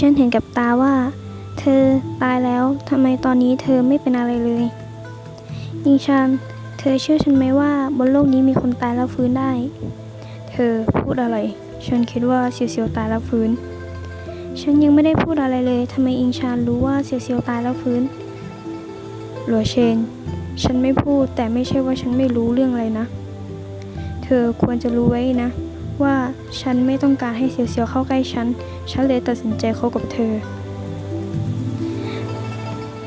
ฉันเห็นกับตาว่า เธอตายแล้วทำไมตอนนี้เธอไม่เป็นอะไรเลยยิงชานเธอเชื่อฉันไหมว่าบนโลกนี้มีคนตายแล้วฟื้นได้ เธอพูดอะไร ฉันคิดว่าเซียวเซียวตายแล้วฟื้น ฉันยังไม่ได้พูดอะไรเลยทำไมอิงชานรู้ว่าเซียวเซียวตายแล้วฟื้นหลัวเชน ฉันไม่พูดแต่ไม่ใช่ว่าฉันไม่รู้เรื่องอะไรนะ เธอควรจะรู้ไว้นะ ว่าฉันไม่ต้องการให้เซียวเซียวเข้าใกล้ฉัน ฉันเลยตัดสินใจคบกับเธอ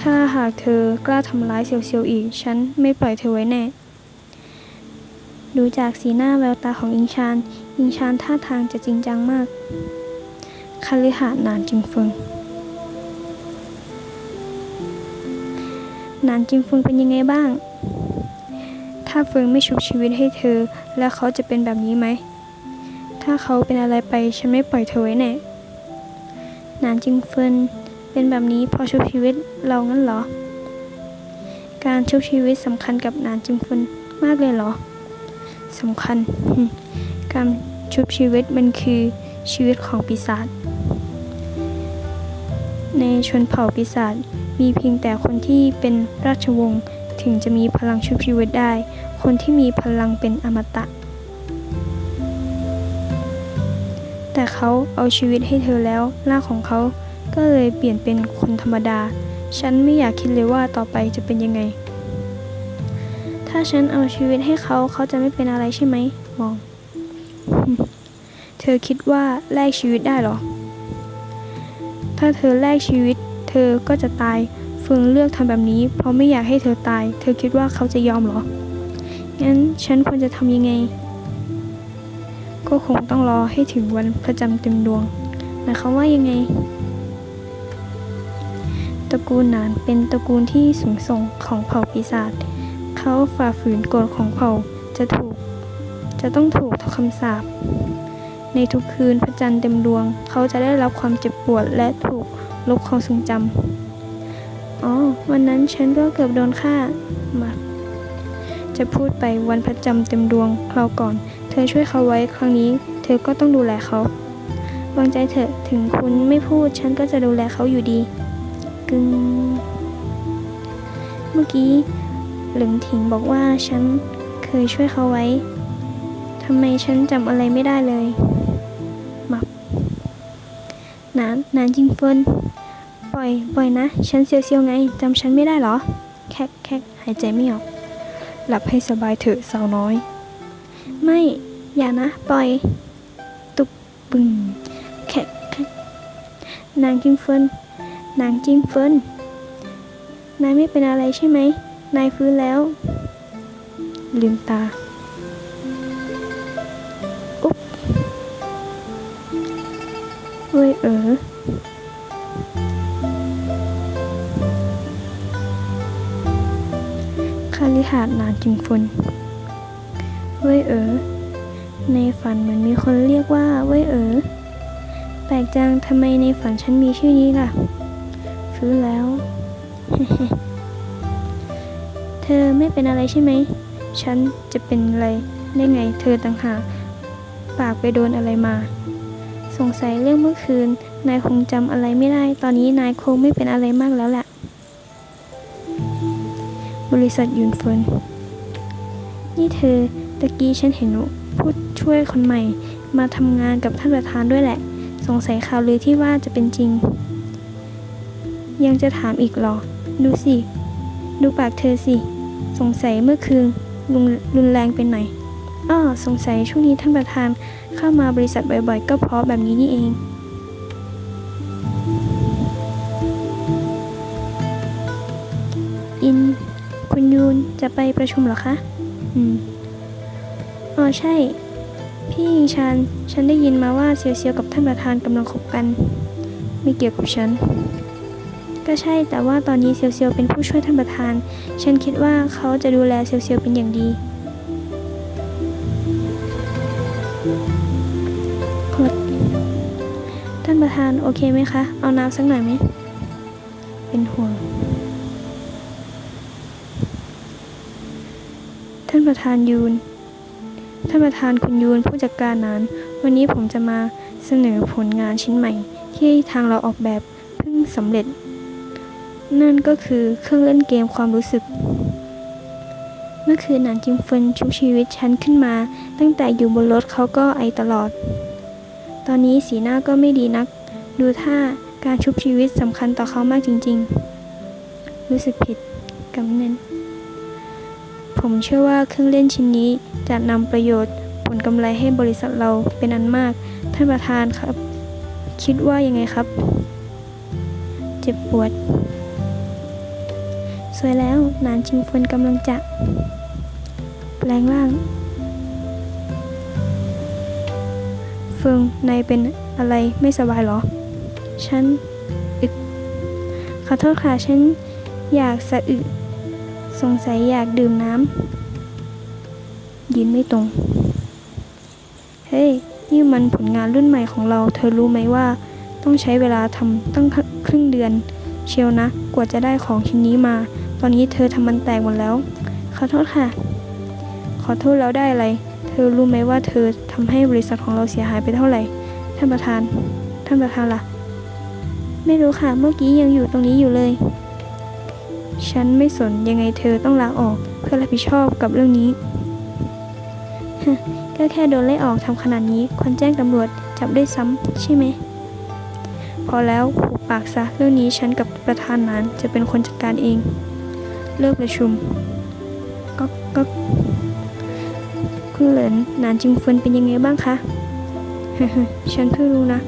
ถ้าหากเธอกล้าทำร้ายเซียวเซียวอีก ฉันไม่ปล่อยเธอไว้แน่ ดูจากสีหน้าแววตาของอิงชาน อิงชานท่าทางจะจริงจังมากคาลิหานานจิงเฟิงนานจิงเฟิงเป็นยังไงบ้าง ถ้าเฟิงไม่ชุบชีวิตให้เธอ แล้วเขาจะเป็นแบบนี้ไหม ถ้าเขาเป็นอะไรไปฉันไม่ปล่อยเธอไว้แน่นานจิงเฟินเป็นแบบนี้พอชุบชีวิตเรางั้นเหรอ การชุบชีวิตสำคัญกับนานจิงเฟินมากเลยเหรอสำคัญ การชุบชีวิตมันคือชีวิตของปีศาจในชนเผ่าปีศาจมีเพียงแต่คนที่เป็นราชวงศ์ถึงจะมีพลังชุบชีวิตได้ คนที่มีพลังเป็นอมตะ แต่เขาเอาชีวิตให้เธอแล้วร่าของเขาก็เลยเปลี่ยนเป็นคนธรรมดา ฉันไม่อยากคิดเลยว่าต่อไปจะเป็นยังไง ถ้าฉันเอาชีวิตให้เขาเขาจะไม่เป็นอะไรใช่ไหม มอง เธอคิดว่าแลกชีวิตได้หรอ ถ้าเธอแลกชีวิต เธอก็จะตายเฟิงเลือกทำแบบนี้ เพราะไม่อยากให้เธอตาย เธอคิดว่าเขาจะยอมหรอ งั้นฉันควรจะทำยังไง ก็คงต้องรอให้ถึงวันพระจันทร์เต็มดวงหมายความว่ายังไง ตระกูลหนานเป็นตระกูลที่สูงส่งของเผ่าปีศาจเขาฝ่าฝืนกฎของเผ่าจะถูก จะต้องถูกคำสาปในทุกคืนพระจันทร์เต็มดวง เขาจะได้รับความเจ็บปวดและถูกลบความทรงจำอ๋อ วันนั้นฉันก็เกือบโดนฆ่ามาจะพูดไปวันพระจันทร์เต็มดวงคราวก่อน เธอช่วยเขาไว้ครั้งนี้ เธอก็ต้องดูแลเขา วางใจเถอะถึงคุณไม่พูดฉันก็จะดูแลเขาอยู่ดี กึงเมื่อกี้หลึงถิงบอกว่าฉันเคยช่วยเขาไว้ทำไมฉันจำอะไรไม่ได้เลยมับนานนานจริงเฟินปล่อย ปล่อยนะ ฉันเซียวเซียวๆไงจำฉันไม่ได้เหรอ แคกแคกหายใจไม่ออก หลับให้สบายเถอะสาวน้อย ไม่ อย่านะ ปล่อย ตุบปึงแคกนางจิงเฟินนางจิงเฟินนายไม่เป็นอะไรใช่ไหม นายฟื้นแล้ว ลืมตา อุ๊บเว้ยเออคาลิหาดนานจึงฟุน เว้ยเออในฝันเหมือนมีคนเรียกว่าเว้ยเออแปลกจังทำไมในฝันฉันมีชื่อนี้ล่ะ ฟื้นแล้ว เธอไม่เป็นอะไรใช่ไหม ฉันจะเป็นอะไรได้ไง เธอต่างหาก ปากไปโดนอะไรมา สงสัยเรื่องเมื่อคืน นายคงจำอะไรไม่ได้ ตอนนี้นายคงไม่เป็นอะไรมากแล้วแหละ บริษัทยุนเฟินนี่เธอ ตะกี้ฉันเห็นผู้ช่วยคนใหม่ มาทำงานกับท่านประธานด้วยแหละ สงสัยข่าวลือที่ว่าจะเป็นจริง ยังจะถามอีกหรอ ดูสิ ดูปากเธอสิ สงสัยเมื่อคืนรุนรุนแรงไปหน่อยอ้อสงสัยช่วงนี้ท่านประธานเข้ามาบริษัทบ่อยๆ ก็เพราะแบบนี้นี่เองอิน คุณยูนจะไปประชุมหรอคะ อืม อ๋อใช่ พี่ยิงชัน ฉันได้ยินมาว่าเซียวเซียวกับท่านประธานกำลังคบกัน ไม่เกี่ยวกับฉัน ก็ใช่ แต่ว่าตอนนี้เซียวเซียวเป็นผู้ช่วยท่านประธาน ฉันคิดว่าเขาจะดูแลเซียวเซียวเป็นอย่างดี ท่านประธานโอเคไหมคะ เอาน้ำสักหน่อยไหม เป็นห่วงท่านประธานยูน ท่านประธานคุณยูนผู้จัดการนั้น วันนี้ผมจะมาเสนอผลงานชิ้นใหม่ ที่ทางเราออกแบบเพิ่งสำเร็จ นั่นก็คือเครื่องเล่นเกมความรู้สึก เมื่อคืนหนานจิงเฟินชุบชีวิตฉันขึ้นมา ตั้งแต่อยู่บนรถเขาก็ไอตลอด ตอนนี้สีหน้าก็ไม่ดีนัก ดูท่าการชุบชีวิตสำคัญต่อเขามากจริง ๆ รู้สึกผิดกับเน้น ผมเชื่อว่าเครื่องเล่นชิ้นนี้จะนำประโยชน์ผลกำไรให้บริษัทเราเป็นอันมาก ท่านประธานครับ คิดว่ายังไงครับ เจ็บปวด สวยแล้วนานจิงฟนกำลังจะ แปลงร่าง เฟิงนายเป็นอะไรไม่สบายเหรอ ฉันอึกขอโทษค่ะฉันอยากสะอึก สงสัยอยากดื่มน้ำยืนไม่ตรง เฮ้ย นี่มันผลงานรุ่นใหม่ของเรา เธอรู้ไหมว่า ต้องใช้เวลาทำตั้งครึ่งเดือน เชียวนะ กว่าจะได้ของชิ้นนี้มา ตอนนี้เธอทำมันแตกหมดแล้ว ขอโทษค่ะ ขอโทษแล้วได้อะไร เธอรู้ไหมว่าเธอทำให้บริษัทของเราเสียหายไปเท่าไหร่ ท่านประธาน ท่านประธานล่ะ ไม่รู้ค่ะ เมื่อกี้ยังอยู่ตรงนี้อยู่เลย ฉันไม่สนยังไงเธอต้องลาออกเพื่อรับผิดชอบกับเรื่องนี้ฮะก็แค่โดนไล่ออกทำขนาดนี้ควรแจ้งตำรวจจับได้ซ้ำใช่ไหม พอแล้วผูกปากซะเรื่องนี้ฉันกับประธานนานจะเป็นคนจัดการเอง เลิกประชุมก็ก็คุณเหลินนานจิงเฟินเป็นยังไงบ้างคะฉันเพิ่งรู้นะ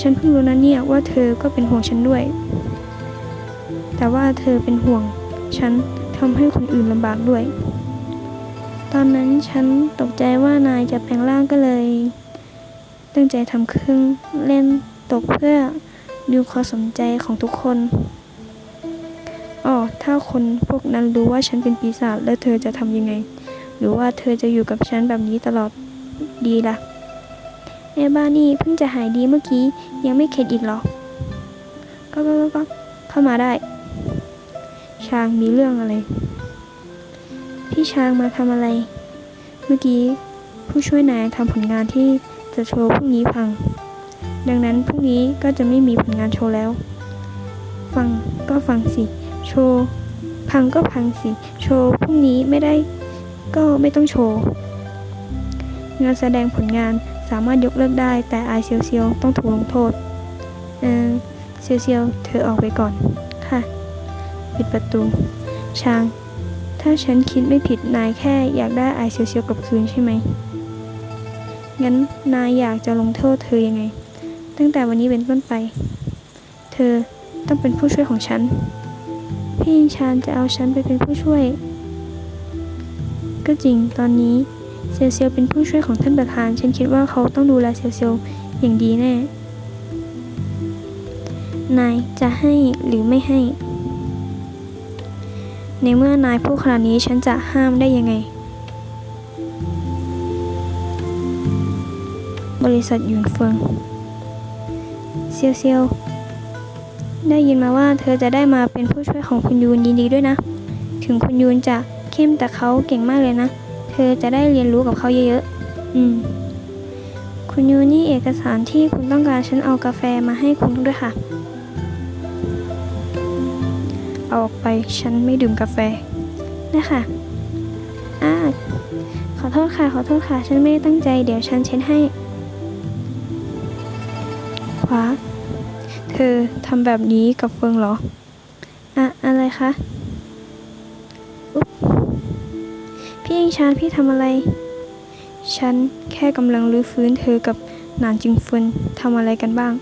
ฉันเพิ่งรู้นะเนี่ยว่าเธอก็เป็นห่วงฉันด้วย แต่ว่าเธอเป็นห่วง ฉันทำให้คนอื่นลำบากด้วย ตอนนั้นฉันตกใจว่านายจะแปลงร่างก็เลย ตั้งใจทำเครื่องเล่นตกเพื่อดูความสนใจของทุกคนอ๋อถ้าคนพวกนั้นรู้ว่าฉันเป็นปีศาจแล้วเธอจะทำยังไง หรือว่าเธอจะอยู่กับฉันแบบนี้ตลอดดีล่ะไอ้บ้านี่เพิ่งจะหายดีเมื่อกี้ยังไม่เข็ดอีกหรอก็ก็ก็เข้ามาได้ ช้างมีเรื่องอะไร พี่ช้างมาทำอะไร เมื่อกี้ผู้ช่วยนายทำผลงานที่จะโชว์พรุ่งนี้พัง ดังนั้นพรุ่งนี้ก็จะไม่มีผลงานโชว์แล้ว ฟังก็ฟังสิ โชว์พังก็พังสิ โชว์พรุ่งนี้ไม่ได้ก็ไม่ต้องโชว์ งานแสดงผลงานสามารถยกเลิกได้แต่อายเซียวเซียวต้องถูกลงโทษ เออเซียวเซียวเธอออกไปก่อน ปิดประตู ช้าง ถ้าฉันคิดไม่ผิดนายแค่อยากได้ไอายเซียวๆกับคืนใช่ไหม งั้นนายอยากจะลงโทษเธอยังไง ตั้งแต่วันนี้เป็นต้นไป เธอต้องเป็นผู้ช่วยของฉัน พี่ยิงชานจะเอาฉันไปเป็นผู้ช่วย ก็จริงตอนนี้เซียวเซียวเป็นผู้ช่วยของท่านประธาน ฉันคิดว่าเขาต้องดูแลเซียวเซียวอย่างดีแน่ นายจะให้หรือไม่ให้ ในเมื่อนายพูดขนาดนี้ฉันจะห้ามได้ยังไง บริษัทหยุนเฟิงเซียวเซียวได้ยินมาว่าเธอจะได้มาเป็นผู้ช่วยของคุณยูนยินดีด้วยนะ ถึงคุณยูนจะเข้มแต่เขาเก่งมากเลยนะ เธอจะได้เรียนรู้กับเขาเยอะๆ อืม คุณยูนนี่เอกสารที่คุณต้องการฉันเอากาแฟมาให้คุณด้วยค่ะ อาออกไปฉันไม่ดื่มกาแฟนะค่ะอ่าขอโทษค่ะขอโทษค่ะ ฉันไม่ได้ตั้งใจ เดี๋ยวฉันเช็ดให้ ขวา เธอทำแบบนี้กับเฟิงเหรอ อะ อะไรคะอุ๊บพี่ยิงชานพี่ทำอะไร ฉันแค่กำลังรื้อฟื้นเธอกับนานจิงเฟินทำอะไรกันบ้าง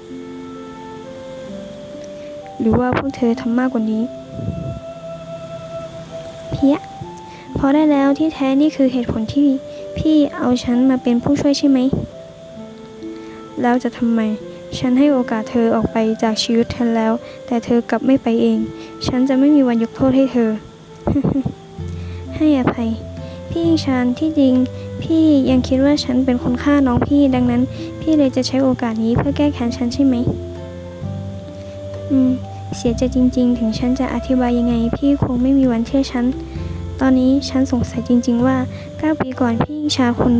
หรือว่าพวกเธอทำมากกว่านี้ เพี้ยพอได้แล้วที่แท้นี่คือเหตุผลที่พี่เอาฉันมาเป็นผู้ช่วยใช่ไหม แล้วจะทำไม ฉันให้โอกาสเธอออกไปจากชีวิตฉันแล้ว แต่เธอกลับไม่ไปเอง ฉันจะไม่มีวันยกโทษให้เธอ ให้อภัย พี่ยิงชานที่จริง พี่ยังคิดว่าฉันเป็นคนฆ่าน้องพี่ดังนั้น พี่เลยจะใช้โอกาสนี้เพื่อแก้แค้นฉันใช่ไหม อืม เสียใจจริง ๆ ถึงฉันจะอธิบายยังไง พี่คงไม่มีวันเชื่อฉัน ตอนนี้ฉันสงสัยจริง ๆ ว่า9ปีก่อนพี่ยิ่งชาคุณ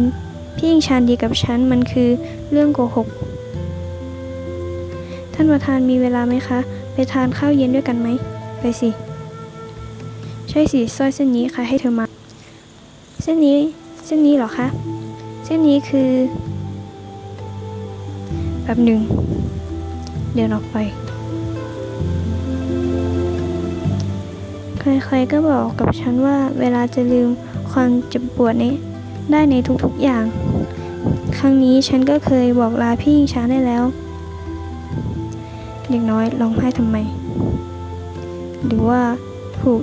พี่ยิ่งชาดีกับฉันมันคือเรื่องโกหก ท่านประธานมีเวลาไหมคะ ไปทานข้าวเย็นด้วยกันไหม ไปสิ ใช่สิสร้อยเส้นนี้ใครให้เธอมา เส้นนี้ เส้นนี้เหรอคะ เส้นนี้คือแบบหนึ่งเดินออกไป ใครๆก็บอกกับฉันว่าเวลาจะลืมความเจ็บปวดนี้ได้ในทุกๆอย่าง ครั้งนี้ฉันก็เคยบอกลาพี่ช้าได้แล้ว เด็กน้อยร้องไห้ทำไม หรือว่าถูก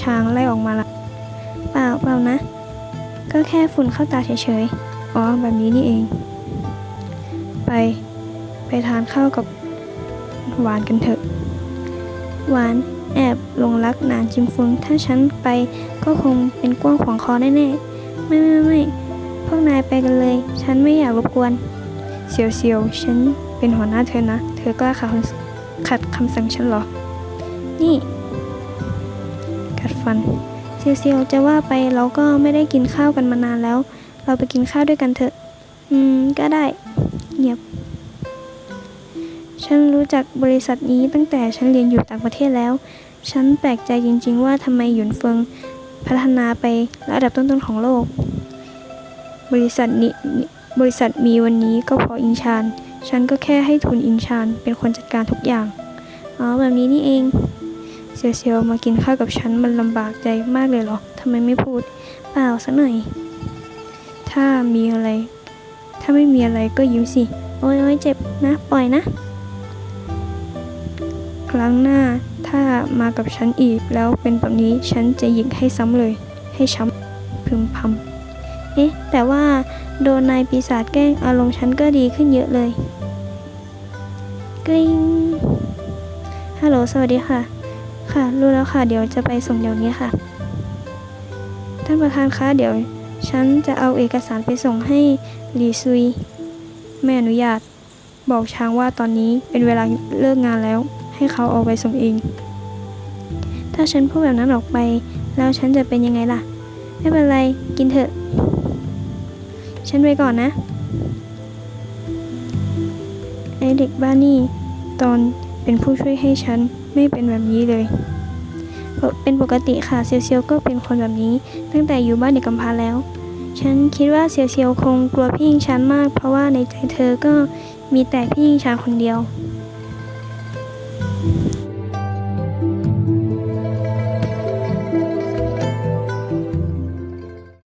ช้างไล่ออกมาละเปล่าเปล่านะ ก็แค่ฝุ่นเข้าตาเฉยๆ อ๋อ แบบนี้นี่เอง ไป ไปทานข้าวกับหวานกันเถอะ หวาน แอบหลงรักหนานจิมฟึงถ้าฉันไปก็คงเป็นกว้างขวางคอแน่ๆ ไม่ไม่ไม่พวกนายไปกันเลย ฉันไม่อยากรบกวน เสียวเสียวฉันเป็นหัวหน้าเธอนะ เธอกล้าขัดคำขัดคำสั่งฉันหรอ นี่ กัดฟันเซียวเซียวจะว่าไปเราก็ไม่ได้กินข้าวกันมานานแล้ว เราไปกินข้าวด้วยกันเถอะ อืม ก็ได้ เงียบ ฉันรู้จักบริษัทนี้ตั้งแต่ฉันเรียนอยู่ต่างประเทศแล้ว ฉันแปลกใจจริง ๆ ว่าทำไมหยุนเฟิงพัฒนาไประดับต้นๆของโลก บริษัทนี้บริษัทมีวันนี้ก็เพราะอิงชาน ฉันก็แค่ให้ทุนอิงชานเป็นคนจัดการทุกอย่าง อ๋อแบบนี้นี่เอง เซียวเซียวมากินข้าวกับฉันมันลำบากใจมากเลยเหรอทำไมไม่พูด เปล่าสักหน่อย ถ้ามีอะไร ถ้าไม่มีอะไรก็ยิ้มสิ โอ้ยโอ้ยเจ็บนะ ปล่อยนะ รั้งหน้าถ้ามากับฉันอีกแล้วเป็นแบบนี้ฉันจะหยิกให้ซ้ำเลย ให้ช้ำพึมพำเอ๊ะ แต่ว่าโดนนายปีศาจแกล้งอารมณ์ฉันก็ดีขึ้นเยอะเลย กริ๊งฮัลโหลสวัสดีค่ะ ค่ะ รู้แล้วค่ะ เดี๋ยวจะไปส่งเดี๋ยวนี้ค่ะ ท่านประธานคะ เดี๋ยว ฉันจะเอาเอกสารไปส่งให้หลีซุยไม่อนุญาต บอกช้างว่าตอนนี้เป็นเวลาเลิกงานแล้ว ให้เขาเอาไปส่งเอง ถ้าฉันพูดแบบนั้นออกไป แล้วฉันจะเป็นยังไงล่ะ ไม่เป็นไร กินเถอะ ฉันไปก่อนนะ ไอเด็กบ้านนี่ ตอนเป็นผู้ช่วยให้ฉันไม่เป็นแบบนี้เลย เป็นปกติค่ะเซียวเซียวก็เป็นคนแบบนี้ ตั้งแต่อยู่บ้านเด็กกำพร้าแล้ว ฉันคิดว่าเซียวเซียวคงกลัวพี่ยิงฉันมาก เพราะว่าในใจเธอก็มีแต่พี่ยิงฉันคนเดียว